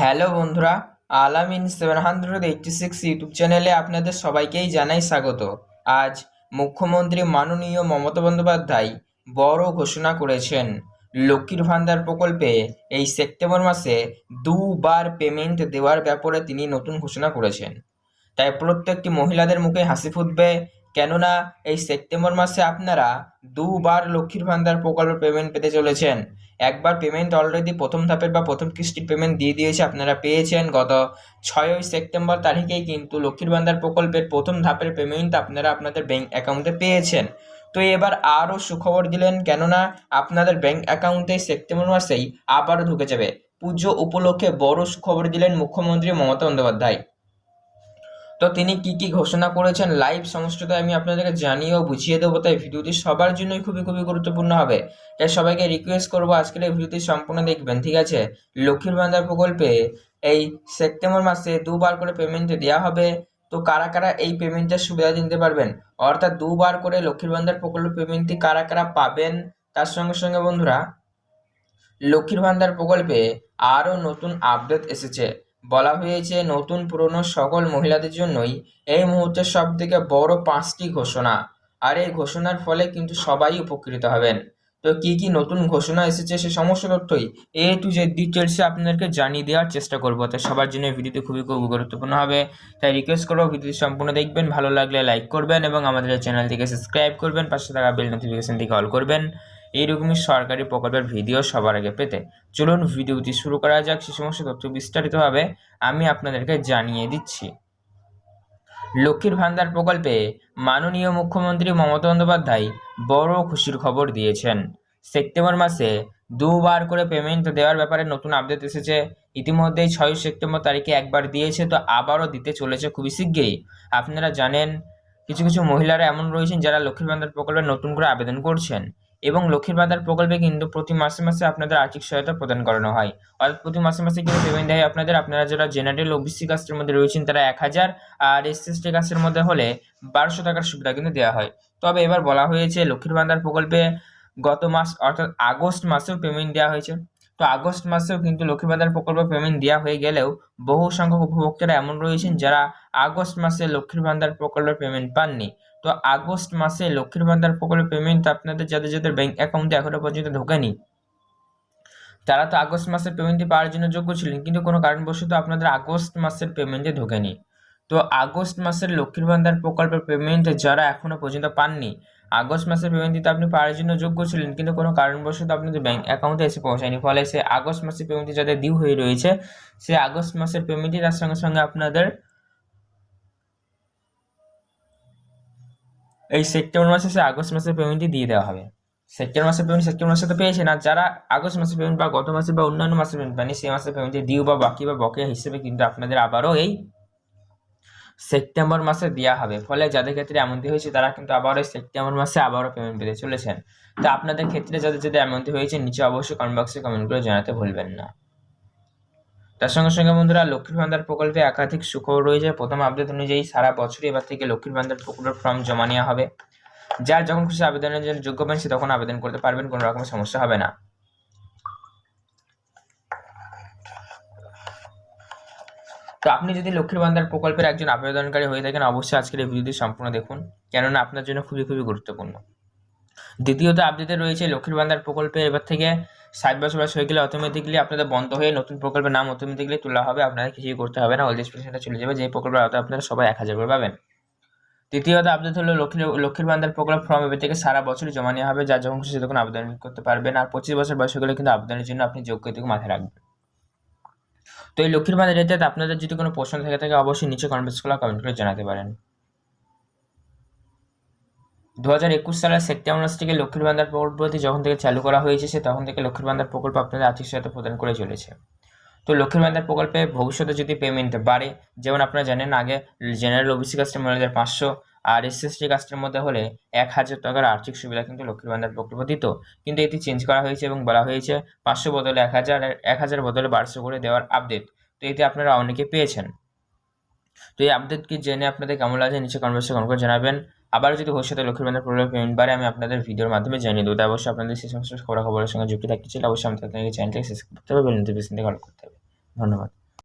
Hello বন্ধুরা, Alamin seven hundred eighty six YouTube চ্যানেলে আপনাদের সবাইকেই জানাই স্বাগত। আজ মুখ্যমন্ত্রী মাননীয় মমতা বন্দ্যোপাধ্যায় বড় ঘোষণা করেছেন। লক্ষ্মীর ভান্ডার প্রকল্পে এই সেপ্টেম্বর মাসে দুবার পেমেন্ট দেওয়ার ব্যাপারে তিনি নতুন ঘোষণা করেছেন। তাই প্রত্যেকটি মহিলাদের মুখে হাসি ফুটবে, কেননা এই সেপ্টেম্বর মাসে আপনারা দুবার লক্ষ্মীর ভান্ডার প্রকল্প পেমেন্ট পেতে চলেছেন। একবার পেমেন্ট অলরেডি প্রথম ধাপের বা প্রথম কিস্তির পেমেন্ট দিয়ে দিয়েছে, আপনারা পেয়েছেন। গত ছয়ই সেপ্টেম্বর তারিখেই কিন্তু লক্ষ্মীর ভান্ডার প্রকল্পের প্রথম ধাপের পেমেন্ট আপনারা আপনাদের ব্যাংক অ্যাকাউন্টে পেয়েছেন। তো এবার আরও সুখবর দিলেন, কেননা আপনাদের ব্যাংক অ্যাকাউন্টে সেপ্টেম্বর মাসেই আবারও ঢুকে যাবে। পুজো উপলক্ষে বড় সুখবর দিলেন মুখ্যমন্ত্রী মমতা বন্দ্যোপাধ্যায়। তো তিনি কি কি ঘোষণা করেছেন? লাইভ সমস্তটা আমি আপনাদেরকে জানিয়ে ও বুঝিয়ে দেবো, তাই ভিডিওটি সবার জন্যই খুবই খুবই গুরুত্বপূর্ণ হবে। তাই সবাইকে রিকোয়েস্ট করব আজকের এই ভিডিওটি সম্পূর্ণ দেখবেন, ঠিক আছে? লক্ষ্মীর ভান্ডার প্রকল্পে এই সেপ্টেম্বর মাসে দুবার করে পেমেন্ট দেওয়া হবে। তো কারা কারা এই পেমেন্টের সুবিধা নিতে পারবেন? অর্থাৎ দুবার করে লক্ষ্মীর ভান্ডার প্রকল্প পেমেন্টটি কারা কারা পাবেন? তার সঙ্গে সঙ্গে বন্ধুরা, লক্ষ্মীর ভান্ডার প্রকল্পে আরও নতুন আপডেট এসেছে। বলা হয়েছে নতুন পুরনো সকল মহিলাদের জন্যই এই মুহূর্তে সব থেকে বড় পাঁচটি ঘোষণা। আর এই ঘোষণার ফলে কিন্তু সবাই উপকৃত হবেন। তো কি কি নতুন ঘোষণা এসেছে সে সমস্ত তথ্যই এ টু জেড ডিটেলসে আপনাদেরকে জানিয়ে দেওয়ার চেষ্টা করব। তাই সবার জন্য ভিডিওটি খুবই খুব গুরুত্বপূর্ণ হবে। তাই রিকোয়েস্ট করব ভিডিওটি সম্পূর্ণ দেখবেন, ভালো লাগলে লাইক করবেন এবং আমাদের চ্যানেলটিকে সাবস্ক্রাইব করবেন, পাশে থাকা বেল নোটিফিকেশনটিকে অল করবেন। এইরকমই সরকারি প্রকল্পের ভিডিও সবার আগে পেতে চলুন ভিডিওটি শুরু করা যাক। সে সমস্ত তথ্য বিস্তারিতভাবে আমি আপনাদেরকে জানিয়ে দিচ্ছি। লক্ষ্মীর ভান্ডার প্রকল্পে মাননীয় মুখ্যমন্ত্রী মমতা বন্দ্যোপাধ্যায় বড় খুশির খবর দিয়েছেন। সেপ্টেম্বর মাসে দুবার করে পেমেন্ট দেওয়ার ব্যাপারে নতুন আপডেট এসেছে। ইতিমধ্যেই ছয় সেপ্টেম্বর তারিখে একবার দিয়েছে, তো আবারও দিতে চলেছে খুবই শীঘ্রই। আপনারা জানেন, কিছু কিছু মহিলারা এমন রয়েছেন যারা লক্ষ্মীর ভান্ডার প্রকল্পে নতুন করে আবেদন করছেন। এবং লক্ষ্মীর ভান্ডার প্রকল্পে কিন্তু প্রতি মাসে মাসে আপনাদের আর্থিক সহায়তা প্রদান করানো হয়। অর্থাৎ প্রতি মাসে মাসে কিন্তু পেমেন্ট দেয় আপনাদের। আপনারা যারা জেনারেল ওবিসি কাস্টের মধ্যে রয়েছেন, তারা এক হাজার আর এস এস টি কাস্টের মধ্যে হলে বারোশো টাকার সুবিধা কিন্তু দেওয়া হয়। তবে এবার বলা হয়েছে, লক্ষ্মীর ভান্ডার প্রকল্পে গত মাস, অর্থাৎ আগস্ট মাসেও পেমেন্ট দেওয়া হয়েছে। তো আগস্ট মাসেও কিন্তু লক্ষ্মীর ভান্ডার প্রকল্প পেমেন্ট দেওয়া হয়ে গেলেও বহু সংখ্যক উপভোক্তারা এমন রয়েছেন যারা আগস্ট মাসে লক্ষ্মীর ভান্ডার প্রকল্পের পেমেন্ট পাননি। তো আগস্ট মাসে লক্ষ্মীর ভান্ডার প্রকল্পের পেমেন্ট আপনাদের যাদের যাদের ব্যাংক অ্যাকাউন্টে এখনও পর্যন্ত ঢোকেনি, তারা তো আগস্ট মাসের পেমেন্টটি পাওয়ার জন্য যোগ্য ছিলেন, কিন্তু কোনো কারণবশত আপনাদের আগস্ট মাসের পেমেন্টে ঢোকেনি। তো আগস্ট মাসের লক্ষ্মীর ভান্ডার প্রকল্পের পেমেন্ট যারা এখনও পর্যন্ত পাননি, আগস্ট মাসের পেমেন্ট দিতে আপনি পাওয়ার জন্য যোগ্য ছিলেন, কিন্তু কোনো কারণবশত আপনাদের ব্যাংক অ্যাকাউন্টে এসে পৌঁছায়নি। ফলে সে আগস্ট মাসের পেমেন্টটি যাদের ডিউ হয়ে রয়েছে, সে আগস্ট মাসের পেমেন্টটি তার সঙ্গে সঙ্গে আপনাদের এই সেপ্টেম্বর মাসে সে আগস্ট মাসের পেমেন্টটি দিয়ে দেওয়া হবে। সেপ্টেম্বর মাসের পেমেন্ট সেপ্টেম্বর মাসে তো পেয়েছে না, যারা আগস্ট মাসের পেমেন্ট বা গত মাসে বা অন্যান্য মাসের পেমেন্ট পানি সেই মাসের পেমেন্টে ডিউ বা বাকি বা বকেয়া হিসেবে কিন্তু আপনাদের আবারও এই সেপ্টেম্বর মাসে দেওয়া হবে। ফলে যাদের ক্ষেত্রে এমনটি হয়েছে, তারা কিন্তু আবারও সেপ্টেম্বর মাসে আবারও পেমেন্ট পেতে চলেছেন। তো আপনাদের ক্ষেত্রে যাদের যাদের এমনটি হয়েছে, নিচে অবশ্যই কমেন্ট বক্সে কমেন্ট করে জানাতে ভুলবেন না। তার সঙ্গে সঙ্গে বন্ধুরা লক্ষ্মীর ভান্ডার প্রকল্পে একাধিক সুখবর রয়েছে। প্রথম আপডেট অনুযায়ী সারা বছরই এবার থেকে লক্ষ্মীর ভান্ডার প্রকল্পের ফর্ম জমা নেওয়া হবে। যার যখন খুশি আবেদনের জন্য যোগ্য পান সে তখন আবেদন করতে পারবেন, কোনো রকম সমস্যা হবে না। তো আপনি যদি লক্ষ্মীর ভান্ডার প্রকল্পের একজন আবেদনকারী হয়ে থাকেন, অবশ্যই আজকের এই ভিডিওটি সম্পূর্ণ দেখুন। কেননা আপনার জন্য খুবই খুবই গুরুত্বপূর্ণ। দ্বিতীয়ত আপডেটে রয়েছে লক্ষ্মীর ভান্ডার প্রকল্পে এবার থেকে ষাট বছর বয়স হয়ে গেলে অটোমেটিকলি আপনাদের বন্ধ হয়ে নতুন প্রকল্পের নাম অটোমেটিকলি তোলা হবে। আপনারা কিছুই করতে হবে না ওল্ড পেনশনটা চলে যাবে। যে প্রকল্পের আওতায় আপনারা সবাই এক হাজার করে পাবেন। তৃতীয়ত আপডেট হলো লক্ষ্মীর লক্ষ্মীর ভান্ডার প্রকল্প ফর্ম এবার থেকে সারা বছরই জমা নেওয়া হবে। যা যখন খুশি তখন আবেদন করতে পারবেন। আর পঁচিশ বছর বয়স হয়ে গেলে কিন্তু আবেদনের জন্য আপনি যোগ্যতাকে মাথায় রাখবেন। তো এই লক্ষ্মীর ভান্ডার রেতে আপনাদের যদি কোনো প্রশ্ন থেকে, থাকে অবশ্যই নিচে কমেন্টস করে কমেন্ট করে জানাতে পারেন। দু হাজার একুশ সালের সেপ্টেম্বর মাস থেকে লক্ষ্মীর ভান্ডার প্রকল্পটি যখন থেকে চালু করা হয়েছে, সে তখন থেকে লক্ষ্মীর ভান্ডার প্রকল্প আপনাদের আর্থিক সহায়তা প্রদান করে চলেছে। তো লক্ষ্মীর ভান্ডার প্রকল্পে ভবিষ্যতে যদি পেমেন্ট বাড়ে, যেমন আপনারা জানেন, আগে জেনারেল ওবিসি কাস্টের মহিলাদের পাঁচশো, আর এস এস টি কাস্টের মধ্যে হলে এক হাজার টাকার আর্থিক সুবিধা কিন্তু লক্ষ্মীর ভান্ডার প্রকল্প দিত। কিন্তু এটি চেঞ্জ করা হয়েছে এবং বলা হয়েছে পাঁচশো বদলে এক হাজার এক হাজার বদলে বারোশো করে দেওয়ার আপডেট তো এতে আপনারা অনেকে পেয়েছেন। তো এই আপডেটকে জেনে আপনাদের কেমন লাগছে, নিচে কনভার্সে কমেন্ট করে জানাবেন। আবার যদি ভবিষ্যতে লক্ষ্মীর ভান্ডার প্রবলেম পেমেন্ট আমি আপনাদের ভিডিওর মাধ্যমে জানিয়ে দেবো। তাই অবশ্যই আপনাদের সেই সমস্ত খবরাখবরের সঙ্গে যুক্ত থাকতে চাইলে অবশ্যই আমাদের চ্যানেলটাকে সাবস্ক্রাইব করতে হবে, বেল নোটিফিকেশন থেকে অল করতে হবে। ধন্যবাদ।